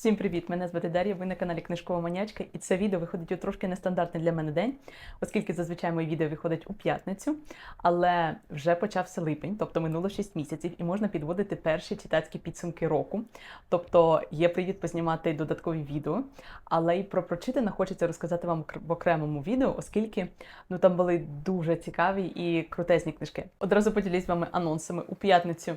Всім привіт! Мене звати Дар'я, ви на каналі Книжкова Манячка, і це відео виходить у трошки нестандартний для мене день, оскільки зазвичай мої відео виходять у п'ятницю, але вже почався липень, тобто минуло 6 місяців, і можна підводити перші читацькі підсумки року. Тобто є привід познімати додаткові відео, але і про прочитане хочеться розказати вам в окремому відео, оскільки ну там були дуже цікаві і крутезні книжки. Одразу поділюсь вами анонсами у п'ятницю.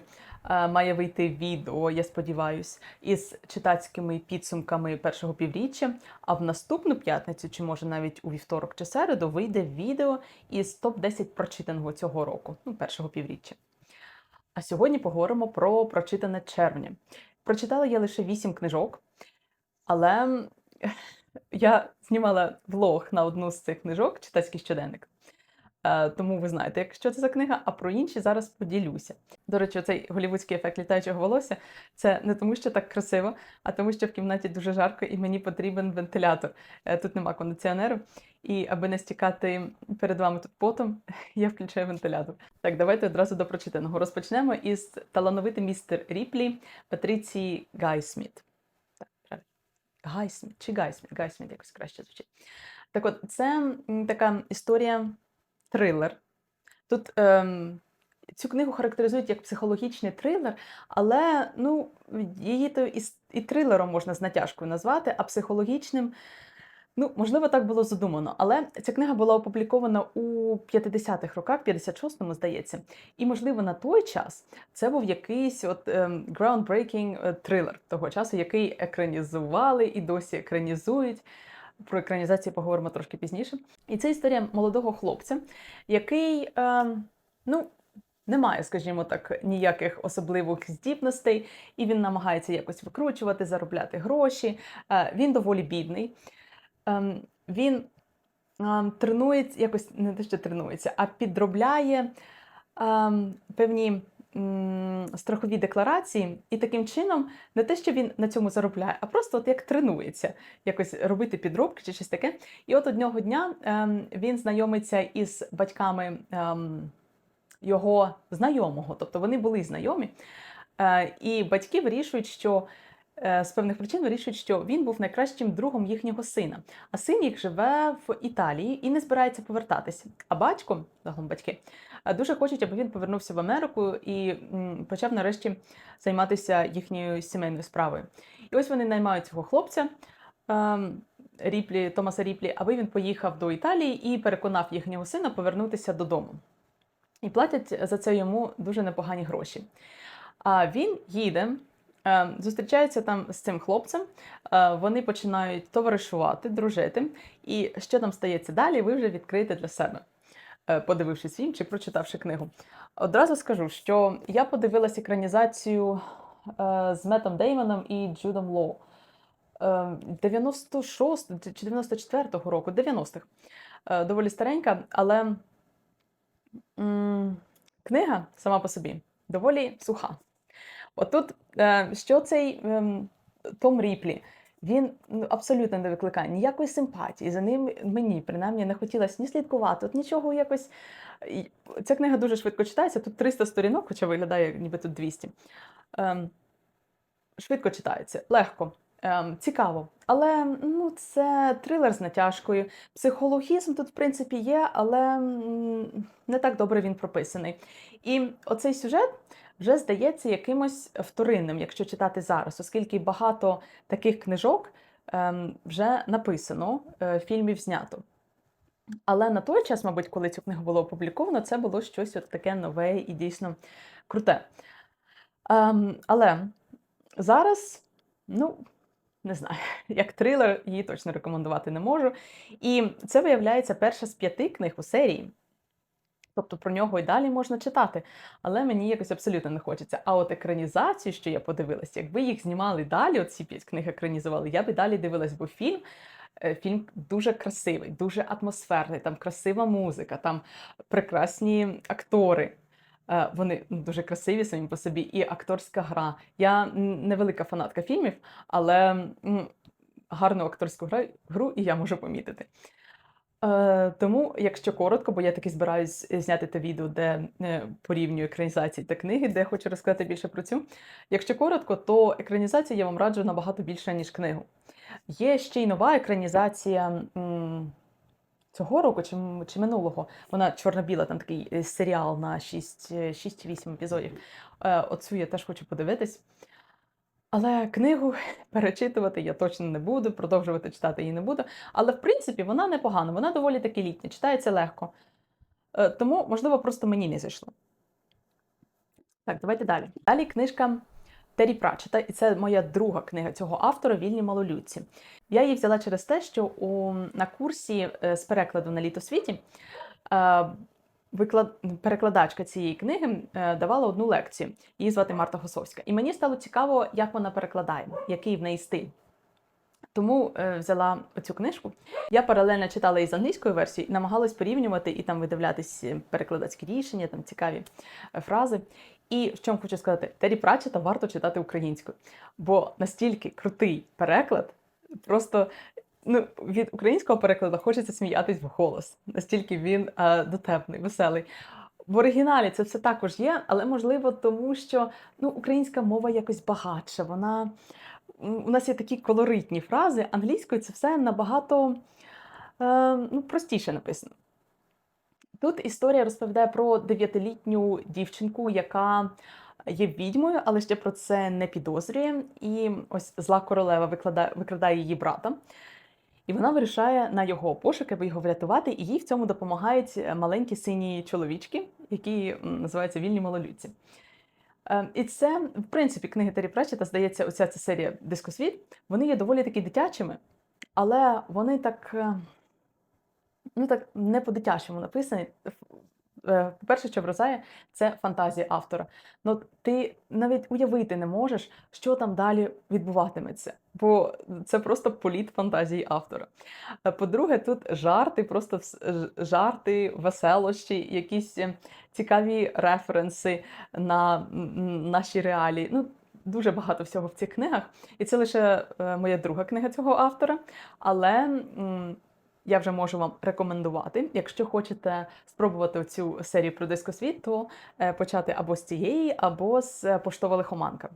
е, Має вийти відео, я сподіваюсь, із читацькими підсумками першого півріччя. А в наступну п'ятницю, чи може навіть у вівторок чи середу, вийде відео із топ-10 прочитаного цього року, ну, першого півріччя. А сьогодні поговоримо про прочитане червня. Прочитала я лише 8 книжок, але я знімала влог на одну з цих книжок, читацький щоденник. Е, Тому ви знаєте, як- що це за книга, а про інші зараз поділюся. До речі, цей голівудський ефект літаючого волосся це не тому, що так красиво, а тому, що в кімнаті дуже жарко і мені потрібен вентилятор. Е, Тут нема кондиціонеру. І аби не стікати перед вами тут потом, я включаю вентилятор. Так, давайте одразу до прочитаного. Розпочнемо із талановитий містер Ріплі Патріції Гайсміт. Гайсміт чи Гайсміт? Гайсміт якось краще звучить. Так от, це така історія трилер. Тут ем, цю книгу характеризують як психологічний трилер, але ну, її то і, і трилером можна з натяжкою назвати, а психологічним. Ну, можливо, так було задумано, але ця книга була опублікована у 50-х роках, 56-му, здається. І, можливо, на той час це був якийсь от ем, groundbreaking е, трилер того часу, який екранізували і досі екранізують. Про екранізацію поговоримо трошки пізніше. І це історія молодого хлопця, який, ем, ну, не має, скажімо так, ніяких особливих здібностей, і він намагається якось викручувати, заробляти гроші. Е, він доволі бідний. Ем, він ем, тренується, якось не те, що тренується, а підробляє певні страхові декларації, і таким чином не те, що він на цьому заробляє, а просто от як тренується, якось робити підробки чи щось таке. І от одного дня ем, він знайомиться із батьками ем, його знайомого, тобто вони були знайомі, е, і батьки вирішують, що. е, З певних причин вирішують, що він був найкращим другом їхнього сина. А син їх живе в Італії і не збирається повертатися. А батько, загалом батьки, дуже хочуть, аби він повернувся в Америку і почав нарешті займатися їхньою сімейною справою. І ось вони наймають цього хлопця. ем, Ріплі, Томаса Ріплі, аби він поїхав до Італії і переконав їхнього сина повернутися додому. І платять за це йому дуже непогані гроші. А він їде, е, зустрічається там з цим хлопцем, е, вони починають товаришувати, дружити. І що там стається далі, ви вже відкриєте для себе, подивившись фільм чи прочитавши книгу. Одразу скажу, що я подивилась екранізацію е, з Метом Деймоном і Джудом Лоу. Е, 96 чи 94-го року, 90-х. Е, Доволі старенька, але книга сама по собі доволі суха. Отут, е, що цей ем, Том Ріплі, він ну, абсолютно не викликає ніякої симпатії. За ним мені принаймні не хотілося ні слідкувати, от нічого якось. Ця книга дуже швидко читається. Тут 300 сторінок, хоча виглядає, ніби тут 200. Ем, швидко читається, легко, ем, цікаво. Але ну, це трилер з натяжкою. Психологізм тут, в принципі, є, але не так добре він прописаний. І оцей сюжет вже здається якимось вторинним, якщо читати зараз, оскільки багато таких книжок ем, вже написано, е, фільмів знято. Але на той час, мабуть, коли цю книгу було опубліковано, це було щось от таке нове і дійсно круте. Ем, але зараз, ну, не знаю, як трилер її точно рекомендувати не можу. І це виявляється перша з п'яти книг у серії. Тобто про нього і далі можна читати, але мені якось абсолютно не хочеться. А от екранізацію, що я подивилася, якби їх знімали далі, от ці п'ять книг екранізували, я би далі дивилась, бо фільм. е, Фільм дуже красивий, дуже атмосферний, там красива музика, там прекрасні актори. Е, Вони ну, дуже красиві самі по собі, і акторська гра. Я м, невелика фанатка фільмів, але гарну акторську гру і я можу помітити. Е, тому, якщо коротко, бо я таки збираюсь зняти те відео, де е, порівнюю екранізації та книги, де хочу розказати більше про цю. Якщо коротко, то екранізацію я вам раджу набагато більше, ніж книгу. Є ще й нова екранізація цього року чи, чи минулого. Вона чорно-біла, там такий е, серіал на 6, е, 6 чи 8 епізодів. Е, Оцю я теж хочу подивитись. Але книгу перечитувати я точно не буду, продовжувати читати її не буду. Але в принципі вона непогана, вона доволі таки літня, читається легко. Е, Тому, можливо, просто мені не зайшло. Так, давайте далі. Далі книжка Террі Пратчета, і це моя друга книга цього автора Вільні малолюдці. Я її взяла через те, що у, на курсі е, з перекладу на літо світі е, виклад... перекладачка цієї книги е, давала одну лекцію. Її звати Марта Госовська. І мені стало цікаво, як вона перекладає, який в неї стиль. Тому е, взяла цю книжку. Я паралельно читала і з англійської версії, намагалась порівнювати і там видивлятись е, перекладацькі рішення, там цікаві е, фрази. І в чому хочу сказати, Террі Пратчета варто читати українською, бо настільки крутий переклад, просто ну, від українського перекладу хочеться сміятись в голос. Настільки він е, дотепний, веселий. В оригіналі це все також є, але можливо тому, що ну, українська мова якось багатша. Вона у нас є такі колоритні фрази. Англійською це все набагато е, ну, простіше написано. Тут історія розповідає про дев'ятилітню дівчинку, яка є відьмою, але ще про це не підозрює. І ось зла королева викладає, викрадає її брата. І вона вирішає на його пошуки, аби його врятувати, і їй в цьому допомагають маленькі сині чоловічки, які називаються вільні малолюдці. Е, І це, в принципі, книги Террі Пречета, здається, оця ця серія Дискосвіт, вони є доволі таки дитячими, але вони так, е, ну так не по-дитячому написані. Е, По-перше, що вразає, це фантазія автора. Ну, ти навіть уявити не можеш, що там далі відбуватиметься, бо це просто політ фантазії автора. Е, По-друге, тут жарти, просто жарти, веселощі, якісь е, цікаві референси на наші реалії. Ну, дуже багато всього в цих книгах. І це лише моя друга книга цього автора. Але я вже можу вам рекомендувати. Якщо хочете спробувати цю серію про дискосвіт, то е, почати або з цієї, або з е, поштова лихоманка.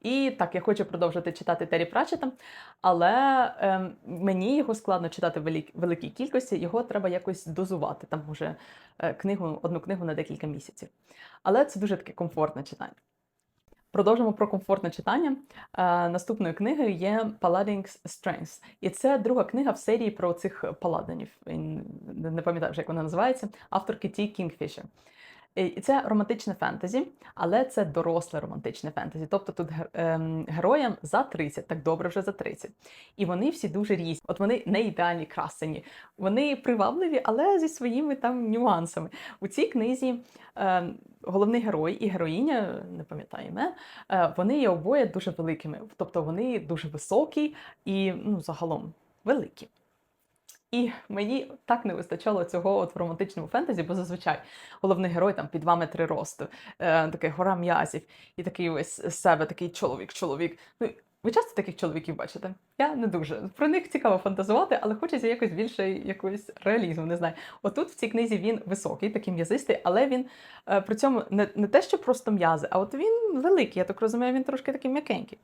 І так, я хочу продовжити читати Террі Пратчета, але ем, мені його складно читати в велик- великій кількості, його треба якось дозувати. Там уже е, книгу, одну книгу на декілька місяців. Але це дуже таке комфортне читання. Продовжимо про комфортне читання. Е, наступною книгою є Paladin's Strengths. І це друга книга в серії про цих паладинів. Не пам'ятаю як вона називається. Авторки Ті Кінгфішер. І це романтичне фентезі, але це доросле романтичне фентезі. Тобто тут ем, героям за 30, так добре вже за 30. І вони всі дуже різні. От вони не ідеальні красені, вони привабливі, але зі своїми там нюансами. У цій книзі ем, головний герой і героїня, не пам'ятаю іме, е, вони є обоє дуже великими. Тобто вони дуже високі і ну, загалом великі. І мені так не вистачало цього от в романтичному фентезі, бо зазвичай головний герой там під 2 метри росту, е, такий гора м'язів, і такий ось себе такий чоловік-чоловік. Ну, ви часто таких чоловіків бачите? Я не дуже. Про них цікаво фантазувати, але хочеться якось більше якогось реалізму, не знаю. Отут в цій книзі він високий, такий м'язистий, але він е, при цьому не, не те, що просто м'язи, а от він великий, я так розумію, він трошки такий м'якенький.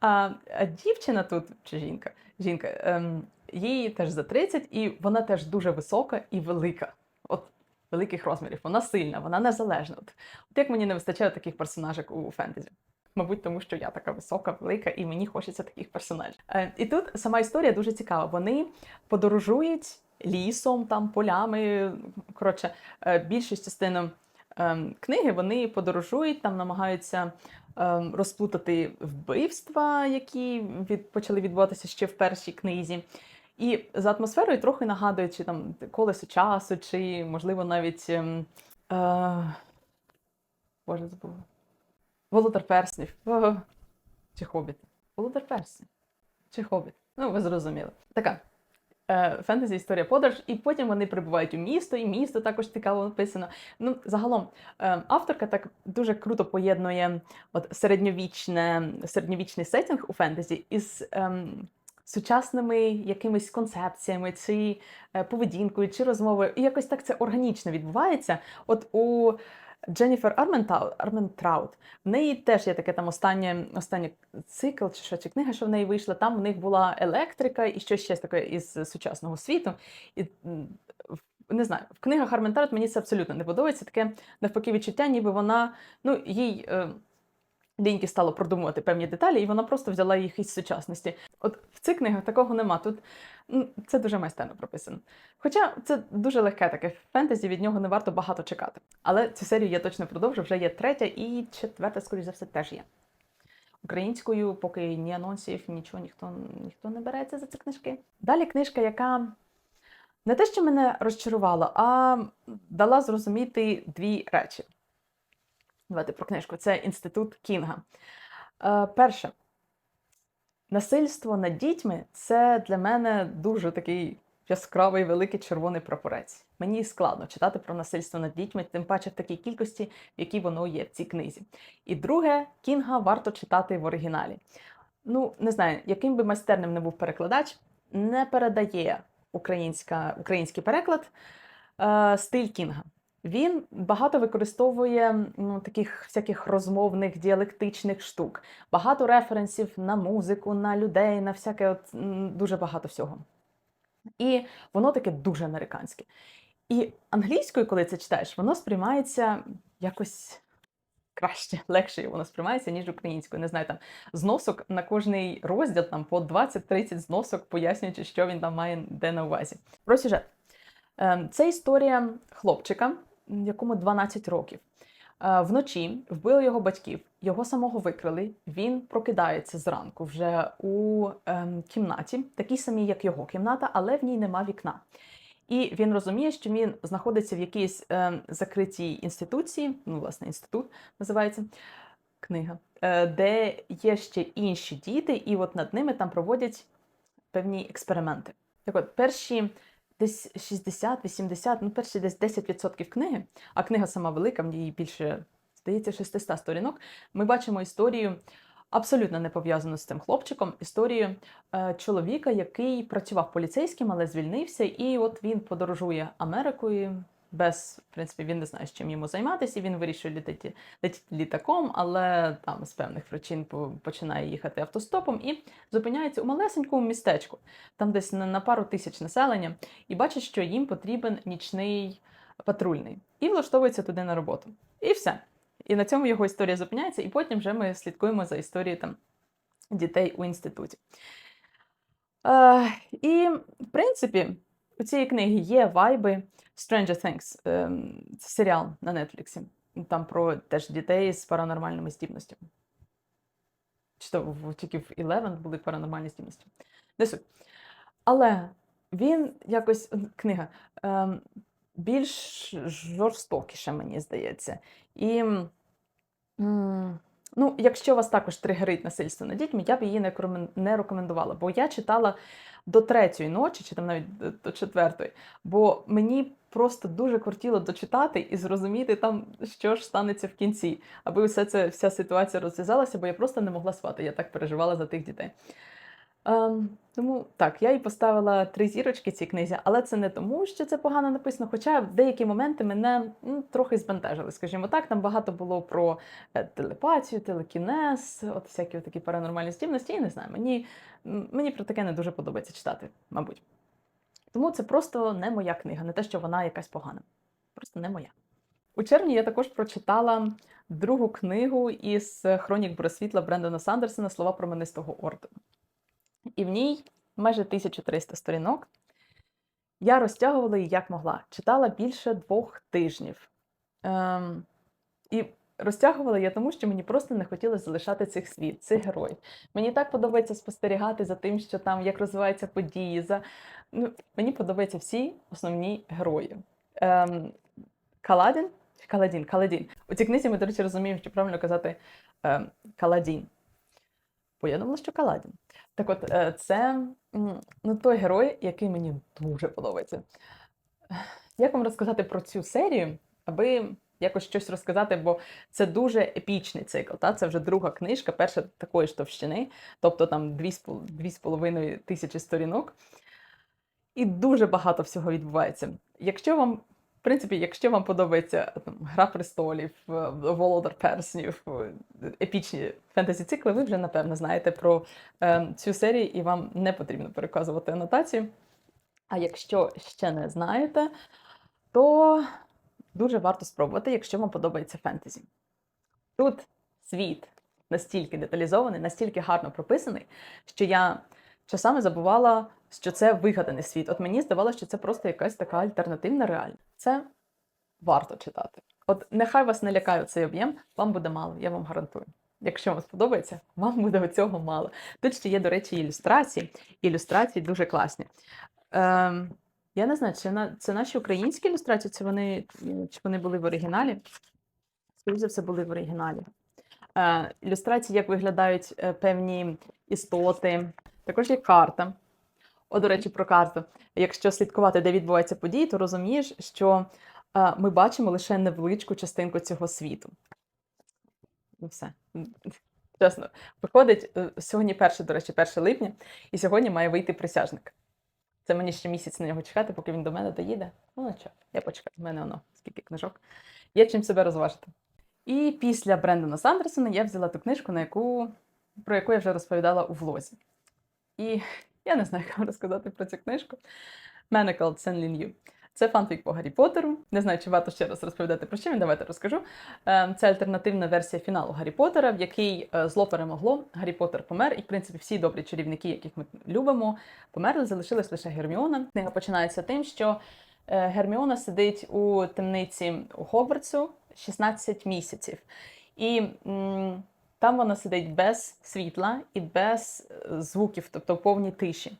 А, а дівчина тут, чи жінка, жінка, ем, їй теж за 30, і вона теж дуже висока і велика. От великих розмірів. Вона сильна, вона незалежна. От, от як мені не вистачає таких персонажок у фентезі. Мабуть, тому що я така висока, велика, і мені хочеться таких персонажів. Е, і тут сама історія дуже цікава. Вони подорожують лісом, там, полями. Коротше, е, більшість частину ем, книги вони подорожують, там намагаються ем, розплутати вбивства, які від, почали відбуватися ще в першій книзі. І за атмосферою трохи нагадують, чи там колесо часу, чи, можливо, навіть. ем, е, Боже, забула. Володар перснів. Чи хобіт. Володар перснів. Чи хобіт. Ну, ви зрозуміли. Така е, фентезі історія подорож, і потім вони прибувають у місто, і місто також цікаво написано. Ну, загалом, е, авторка так дуже круто поєднує от середньовічне, середньовічний сеттинг у фентезі із ем, сучасними якимись концепціями, чи е, поведінкою, чи розмовою. І якось так це органічно відбувається. От у Дженніфер Арментраут, в неї теж є таке там останнє, останнє цикл, чи що, чи книга, що в неї вийшла. Там в них була електрика і щось ще таке із сучасного світу. І не знаю, в книгах Арментраут мені це абсолютно не подобається. Таке навпаки відчуття, ніби вона, ну, їй. Ліньки стало продумувати певні деталі, і вона просто взяла їх із сучасності. От в цих книгах такого нема. Тут це дуже майстерно прописано. Хоча це дуже легке таке фентезі, від нього не варто багато чекати. Але цю серію я точно продовжу. Вже є третя і четверта, скоріш за все, теж є. Українською, поки ні анонсів, нічого ніхто, ніхто не береться за ці книжки. Далі книжка, яка не те, що мене розчарувала, а дала зрозуміти дві речі. Давайте про книжку. Це інститут Кінга. Е, перше, насильство над дітьми це для мене дуже такий яскравий великий червоний прапорець. Мені складно читати про насильство над дітьми, тим паче в такій кількості, в якій воно є в цій книзі. І друге, Кінга варто читати в оригіналі. Ну, не знаю, яким би майстерним не був перекладач, не передає українська, український переклад е, стиль Кінга. Він багато використовує ну, таких всяких розмовних діалектичних штук, багато референсів на музику, на людей, на всяке от, дуже багато всього. І воно таке дуже американське. І англійською, коли це читаєш, воно сприймається якось краще, легше воно сприймається, ніж українською. Не знаю, там зносок на кожний розділ там по 20-30 зносок, пояснюючи, що він там має де на увазі. Про сюжет. Ем, Це історія хлопчика, якому 12 років. Е, Вночі вбили його батьків, його самого викрили. Він прокидається зранку вже у ем, кімнаті, такій самій, як його кімната, але в ній нема вікна. І він розуміє, що він знаходиться в якійсь ем, закритій інституції, ну, власне, інститут називається книга, е, де є ще інші діти, і от над ними там проводять певні експерименти. Так от, перші десь 60-80, ну перші десь 10% книги, а книга сама велика, в ній більше, здається, 600 сторінок. Ми бачимо історію абсолютно не пов'язану з цим хлопчиком, історію е, чоловіка, який працював поліцейським, але звільнився, і от він подорожує Америкою. Без, в принципі, він не знає, з чим йому займатися, і він вирішує літати, летіти літаком, але там з певних причин починає їхати автостопом і зупиняється у малесенькому містечку, там десь на, пару тисяч населення, і бачить, що їм потрібен нічний патрульний, і влаштовується туди на роботу. І все. І на цьому його історія зупиняється, і потім вже ми слідкуємо за історією там дітей у інституті. Е, і, в принципі, у цієї книги є вайби Stranger Things, ем, це серіал на Нетфліксі. Там про теж дітей з паранормальними здібностями. Чи то тільки в Eleven були паранормальні здібності. Не суть. Але він якось книга ем, більш жорстокіша, мені здається. І ну, якщо вас також тригерить насильство над дітьми, я б її не рекомендувала. Бо я читала до третьої ночі, чи там навіть до- четвертої, бо мені просто дуже кортіло дочитати і зрозуміти там, що ж станеться в кінці, аби все це, вся ситуація розв'язалася, бо я просто не могла спати. Я так переживала за тих дітей. Ем, тому так, я їй поставила три зірочки цій книзі, але це не тому, що це погано написано. Хоча в деякі моменти мене ну, трохи збентежили, скажімо так. Там багато було про е, телепатію, телекінез, от всякі такі паранормальні здібності. І не знаю, мені, мені про таке не дуже подобається читати, мабуть. Тому це просто не моя книга, не те, що вона якась погана. Просто не моя. У червні я також прочитала другу книгу із хронік Бросвітла Брендона Сандерсона Слова променистого ордену. І в ній майже 1300 сторінок. Я розтягувала її як могла. Читала більше двох тижнів. Ем, і розтягувала я тому, що мені просто не хотілося залишати цих світ, цих героїв. Мені так подобається спостерігати за тим, що там як розвиваються події. За... Ну, мені подобаються всі основні герої. Ем, Каладін? Каладін? Каладін. У цій книзі ми, до речі, розуміємо, що правильно казати ем, Каладін. Бо я думала. Так от, е, це ну, той герой, який мені дуже подобається. Як вам розказати про цю серію, аби якось щось розказати, бо це дуже епічний цикл. Та? Це вже друга книжка, перша такої ж товщини, тобто там 2,5 тисячі сторінок. І дуже багато всього відбувається. Якщо вам, в принципі, якщо вам подобається там, Гра престолів, Володар Перснів, епічні фентезі цикли, ви вже напевно знаєте про е, цю серію, і вам не потрібно переказувати анотацію. А якщо ще не знаєте, то дуже варто спробувати, якщо вам подобається фентезі. Тут світ настільки деталізований, настільки гарно прописаний, що я часами забувала, що це вигаданий світ. От мені здавалося, що це просто якась така альтернативна реальність. Це варто читати. От нехай вас не лякає цей об'єм, вам буде мало, я вам гарантую. Якщо вам сподобається, вам буде цього мало. Тут ще є, до речі, ілюстрації. Ілюстрації дуже класні. Ем, я не знаю, чи на, це наші українські ілюстрації, чи вони, чи вони були в оригіналі. Скоріше за все, були в оригіналі. Е, ілюстрації, як виглядають е, певні істоти. Також є карта. О, до речі, про карту. Якщо слідкувати, де відбуваються події, то розумієш, що е, ми бачимо лише невеличку частинку цього світу. Ну, все. Чесно, виходить е, сьогодні перше, до речі, 1 липня, і сьогодні має вийти присяжник. Це мені ще місяць на нього чекати, поки він до мене доїде. Ну, нічого, я почекаю. В мене воно скільки книжок. Є чим себе розважити. І після Брендона Сандерсона я взяла ту книжку, на яку, про яку я вже розповідала у влозі. І я не знаю, як вам розказати про цю книжку. Manacled Сен Лін'ю. Це фанфік по Гаррі Поттеру. Не знаю, чи варто ще раз розповідати про що він. Давайте розкажу. Е, Це альтернативна версія фіналу Гаррі Поттера, в який е, зло перемогло. Гаррі Поттер помер, і в принципі всі добрі чарівники, яких ми любимо, померли. Залишилась лише Герміона. Книга починається тим, що е, Герміона сидить у темниці у Хогвартсу 16 місяців. І м, там вона сидить без світла і без е, звуків, тобто в повній тиші.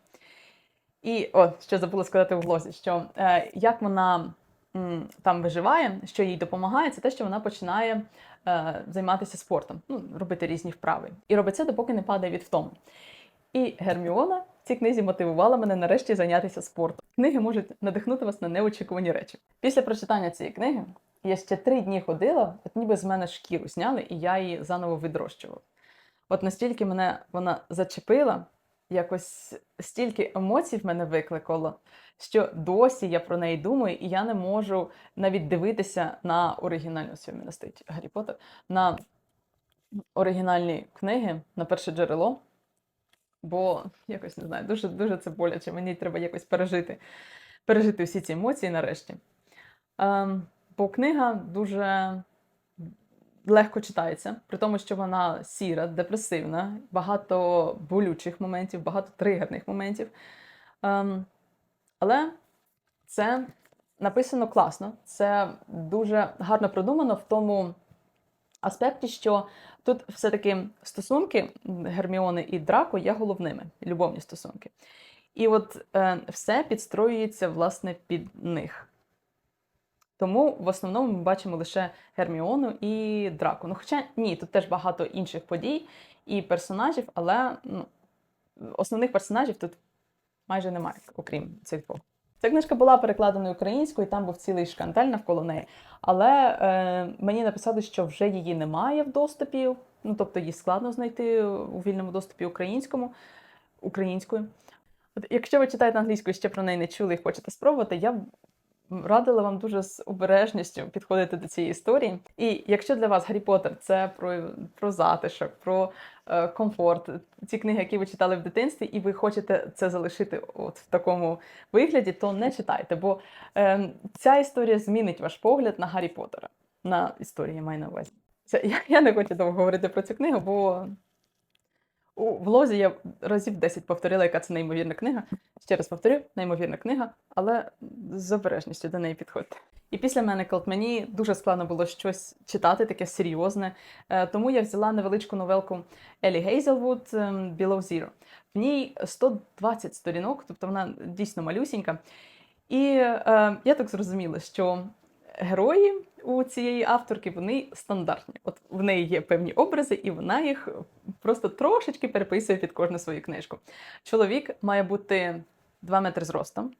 І от що забула сказати у влозі, що е, як вона м, там виживає, що їй допомагає, це те, що вона починає е, займатися спортом, ну, робити різні вправи. І робить це, допоки не падає від втому. І Герміона в цій книзі мотивувала мене нарешті зайнятися спортом. Книги можуть надихнути вас на неочікувані речі. Після прочитання цієї книги я ще три дні ходила, от ніби з мене шкіру зняли, і я її заново відрощувала. От настільки мене вона зачепила, якось стільки емоцій в мене викликало, що досі я про неї думаю, і я не можу навіть дивитися на оригінальну у Гаррі Поттер, на оригінальні книги, на перше джерело. Бо якось не знаю, дуже дуже це боляче. Мені треба якось пережити, пережити всі ці емоції нарешті. Ем, бо книга дуже легко читається, при тому, що вона сіра, депресивна, багато болючих моментів, багато тригерних моментів. Ем, але це написано класно, це дуже гарно продумано в тому аспекті, що тут все-таки стосунки Герміони і Драко є головними, любовні стосунки. І от е, все підстроюється власне під них. Тому в основному ми бачимо лише Герміону і Драко. Ну, хоча ні, тут теж багато інших подій і персонажів, але ну, основних персонажів тут майже немає, окрім цих двох. Ця книжка була перекладена українською, і там був цілий шкандаль навколо неї. Але е, мені написали, що вже її немає в доступі, ну тобто її складно знайти у вільному доступі українському, українською. От, якщо ви читаєте англійською, ще про неї не чули і хочете спробувати, я радила вам дуже з обережністю підходити до цієї історії. І якщо для вас Гаррі Поттер це про, про затишок, про е, комфорт, ці книги, які ви читали в дитинстві, і ви хочете це залишити от в такому вигляді, то не читайте, бо е, ця історія змінить ваш погляд на Гаррі Поттера. На історії я маю на увазі. Це, я, я не хочу довго говорити про цю книгу, бо у влозі я разів 10 повторила, яка це неймовірна книга. Ще раз повторю, неймовірна книга, але з обережністю до неї підходьте. І після мене мені дуже складно було щось читати, таке серйозне. Е, Тому я взяла невеличку новелку Елі Гейзелвуд ем, Below Zero. В ній 120 сторінок, тобто вона дійсно малюсінька. І е, я так зрозуміла, що герої у цієї авторки вони стандартні. От в неї є певні образи, і вона їх просто трошечки переписує під кожну свою книжку. Чоловік має бути 2 метри зростом,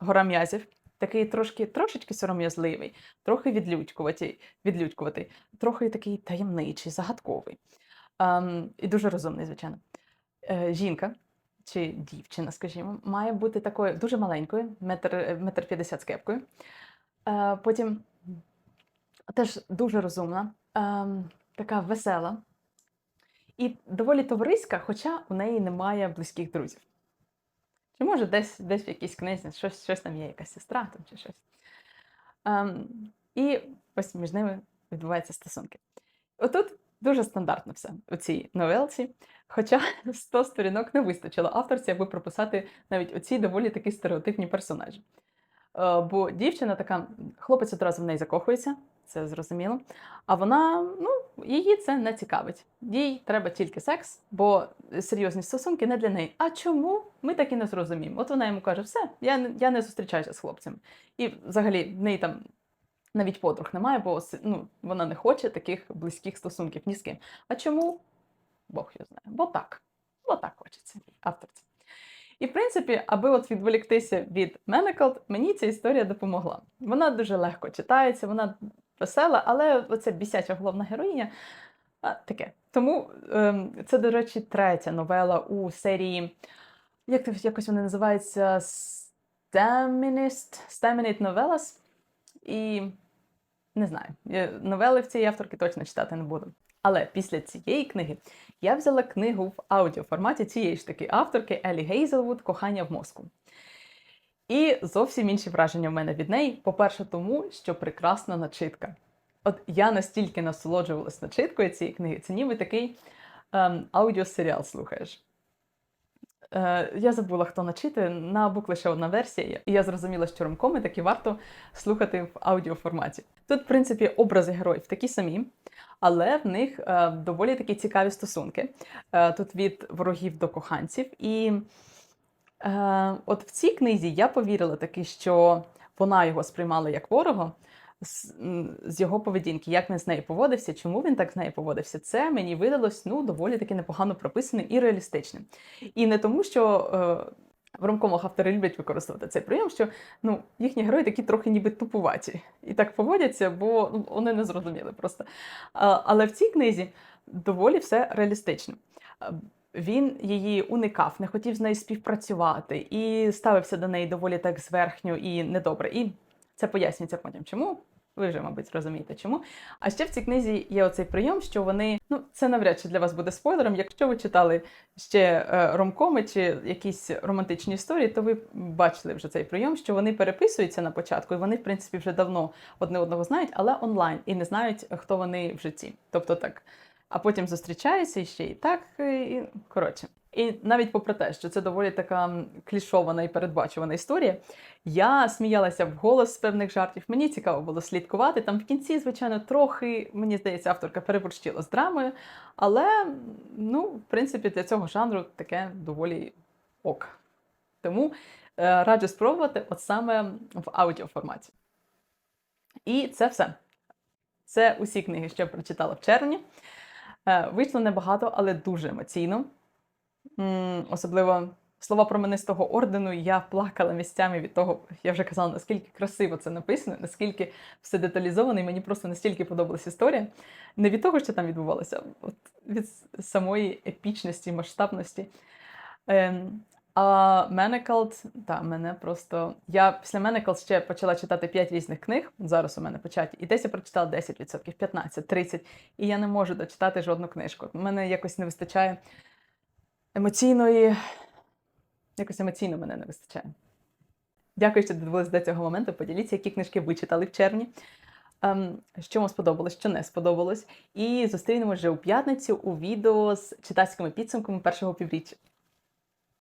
гора м'язів, такий трошки, трошечки сором'язливий, трохи відлюдькуватий, відлюдькуватий, трохи такий таємничий, загадковий. Ем, і дуже розумний, звичайно. Е, жінка чи дівчина, скажімо, має бути такою дуже маленькою, метр, метр п'ятдесят з кепкою. Е, потім теж дуже розумна, ем, така весела і доволі товариська, хоча у неї немає близьких друзів. Чи може десь, десь в якійсь книзі щось, щось там є, якась сестра там, чи щось. Ем, і ось між ними відбуваються стосунки. Отут дуже стандартно все у цій новелці. Хоча 100 сторінок не вистачило авторці, аби прописати навіть оці доволі такі стереотипні персонажі. Е, Бо дівчина така, хлопець одразу в неї закохується, це зрозуміло. А вона, ну, її це не цікавить. Їй треба тільки секс, бо серйозні стосунки не для неї. А чому? Ми так і не зрозуміємо. От вона йому каже: все, я, я не зустрічаюся з хлопцем. І взагалі в неї там навіть подруг немає, бо ну, вона не хоче таких близьких стосунків ні з ким. А чому? Бог його знає. Бо так. Бо так хочеться авторці. І, в принципі, аби от відволіктися від Менеклд, мені ця історія допомогла. Вона дуже легко читається, вона весела, але оця бісяча головна героїня таке. Тому ем, це, до речі, третя новела у серії, як якось вони називаються Staminist, Staminate Novellas. І не знаю, новели в цієї авторки точно читати не буду. Але після цієї книги я взяла книгу в аудіоформаті цієї ж таки авторки Елі Гейзелвуд Кохання в мозку. І зовсім інші враження в мене від неї. По-перше, тому що прекрасна начитка. От я настільки насолоджувалась начиткою цієї книги, це ніби такий ем, аудіосеріал слухаєш. Е, я забула, хто начитує, на бук лише одна версія, і я зрозуміла, що ромкоми таки варто слухати в аудіоформаті. Тут, в принципі, образи героїв такі самі, але в них е, доволі такі цікаві стосунки. Е, тут від ворогів до коханців. І от в цій книзі я повірила таки, що вона його сприймала як ворога. З, його поведінки, як він з нею поводився, чому він так з нею поводився, це мені видалось ну, доволі таки непогано прописаним і реалістичним. І не тому, що е, в ромкомах автори люблять використовувати цей прийом, що ну, їхні герої такі трохи ніби тупуваті і так поводяться, бо ну, вони не зрозуміли просто. А, але в цій книзі доволі все реалістично. Він її уникав, не хотів з нею співпрацювати і ставився до неї доволі так зверхньо і недобре. І це пояснюється потім, чому. Ви вже, мабуть, розумієте, чому. А ще в цій книзі є оцей прийом, що вони, ну це навряд чи для вас буде спойлером. Якщо ви читали ще е, ромкоми чи якісь романтичні історії, то ви бачили вже цей прийом, що вони переписуються на початку, і вони, в принципі, вже давно одне одного знають, але онлайн і не знають, хто вони в житті. Тобто так. А потім зустрічаються і ще і так. І, коротше. І навіть попри те, що це доволі така клішована і передбачувана історія, я сміялася вголос з певних жартів. Мені цікаво було слідкувати. Там в кінці, звичайно, трохи, мені здається, авторка переборщила з драмою. Але, ну, в принципі, для цього жанру таке доволі ок. Тому е, раджу спробувати от саме в аудіоформаті. І це все. Це усі книги, що я прочитала в червні. Е, Вийшло небагато, але дуже емоційно. Особливо слова променистого ордену, я плакала місцями від того, я вже казала, наскільки красиво це написано, наскільки все деталізовано, і мені просто настільки подобалась історія. Не від того, що там відбувалося, а від самої епічності, масштабності. А Менекалд, та мене просто. Я після Менекалд ще почала читати 5 різних книг. Зараз у мене початі, і десь я прочитала 10%, 15, 30, і я не можу дочитати жодну книжку. У мене якось не вистачає емоційної. Якось емоційно мене не вистачає. Дякую, що додивились до цього моменту. Поділіться, які книжки ви читали в червні. Ем, що вам сподобалось, що не сподобалось. І зустрінемось вже у п'ятницю у відео з читацькими підсумками першого півріччя.